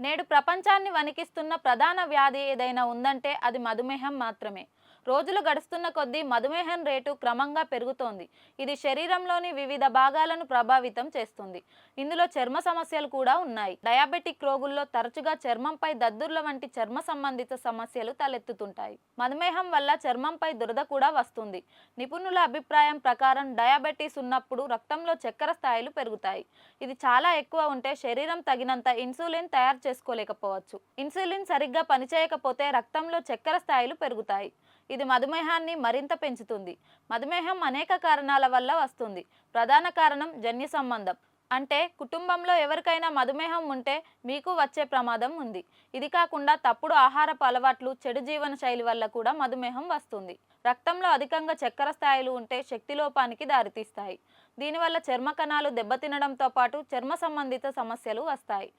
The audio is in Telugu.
నేడు ప్రపంచాన్ని వణికిస్తున్న ప్రధాన వ్యాధి ఏదైనా ఉందంటే అది మధుమేహం మాత్రమే. రోజులు గడుస్తున్న కొద్దీ మధుమేహం రేటు క్రమంగా పెరుగుతోంది. ఇది శరీరంలోని వివిధ భాగాలను ప్రభావితం చేస్తుంది. ఇందులో చర్మ సమస్యలు కూడా ఉన్నాయి. డయాబెటిక్ రోగుల్లో తరచుగా చర్మంపై దద్దుర్ల వంటి చర్మ సంబంధిత సమస్యలు తలెత్తుతుంటాయి. మధుమేహం వల్ల చర్మంపై దురద కూడా వస్తుంది. నిపుణుల అభిప్రాయం ప్రకారం డయాబెటీస్ ఉన్నప్పుడు రక్తంలో చక్కెర స్థాయిలు పెరుగుతాయి. ఇది చాలా ఎక్కువ ఉంటే శరీరం తగినంత ఇన్సులిన్ తయారు చేసుకోలేకపోవచ్చు. ఇన్సులిన్ సరిగ్గా పనిచేయకపోతే రక్తంలో చక్కెర స్థాయిలు పెరుగుతాయి. ఇది మధుమేహాన్ని మరింత పెంచుతుంది. మధుమేహం అనేక కారణాల వల్ల వస్తుంది. ప్రధాన కారణం జన్యు సంబంధం. అంటే కుటుంబంలో ఎవరికైనా మధుమేహం ఉంటే మీకు వచ్చే ప్రమాదం ఉంది. ఇది కాకుండా తప్పుడు ఆహారపు అలవాట్లు చెడు జీవన శైలి వల్ల కూడా మధుమేహం వస్తుంది. రక్తంలో అధికంగా చక్కెర స్థాయిలు ఉంటే శక్తి లోపానికి దారితీస్తాయి. దీనివల్ల చర్మ కణాలు దెబ్బతినడంతో పాటు చర్మ సంబంధిత సమస్యలు వస్తాయి.